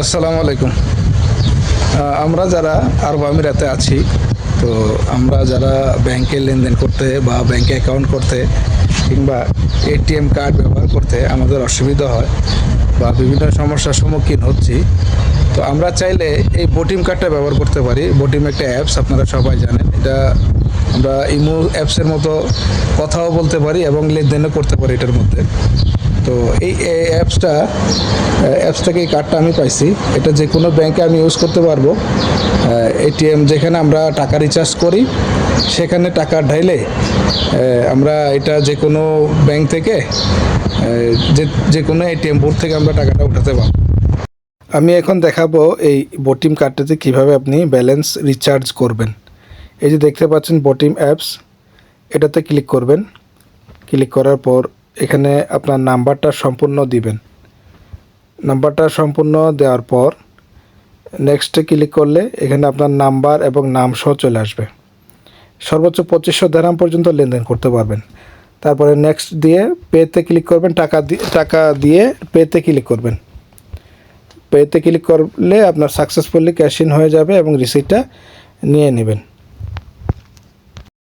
আসসালামু আলাইকুম। আমরা যারা আরব আমিরাতে আছি, তো আমরা যারা ব্যাংকে লেনদেন করতে বা ব্যাংকে অ্যাকাউন্ট করতে কিংবা এটিএম কার্ড ব্যবহার করতে আমাদের অসুবিধা হয় বা বিভিন্ন সমস্যার সম্মুখীন হচ্ছি তো আমরা চাইলে এই বোটিম কার্ডটা ব্যবহার করতে পারি। বোটিম একটা অ্যাপস আপনারা সবাই জানেন। এটা আমরা ইমো অ্যাপসের মতো কথাও বলতে পারি এবং লেনদেনও করতে পারি এটার মধ্যে। তো এই অ্যাপসটা অ্যাপস থেকে এই কার্ডটা আমি পাইছি। এটা যে কোনো ব্যাংকে আমি ইউজ করতে পারব। এটিএম যেখানে আমরা টাকা রিচার্জ করি, সেখানে টাকা ঢাইলে আমরা এটা যে কোনো ব্যাংক থেকে যে যে কোনো এটিএম বুথ থেকে আমরা টাকাটা উঠাতে পারব। আমি এখন দেখাবো এই বটিম কার্ডটাতে কীভাবে আপনি ব্যালেন্স রিচার্জ করবেন। এই যে দেখতে পাচ্ছেন বটিম অ্যাপস এটাতে ক্লিক করবেন। ক্লিক করার পর এখানে আপনার নাম্বারটা সম্পূর্ণ দিবেন। নাম্বারটা সম্পূর্ণ দেওয়ার পর নেক্সটে ক্লিক করলে এখানে আপনার নাম্বার এবং নাম সহ চলে আসবে। সর্বোচ্চ পঁচিশশো দেরাম পর্যন্ত লেনদেন করতে পারবেন। তারপরে নেক্সট দিয়ে পেতে ক্লিক করবেন, টাকা দিয়ে টাকা দিয়ে পেতে ক্লিক করবেন। পেতে ক্লিক করলে আপনার সাকসেসফুলি ক্যাশ ইন হয়ে যাবে এবং রিসিটটা নিয়ে নেবেন।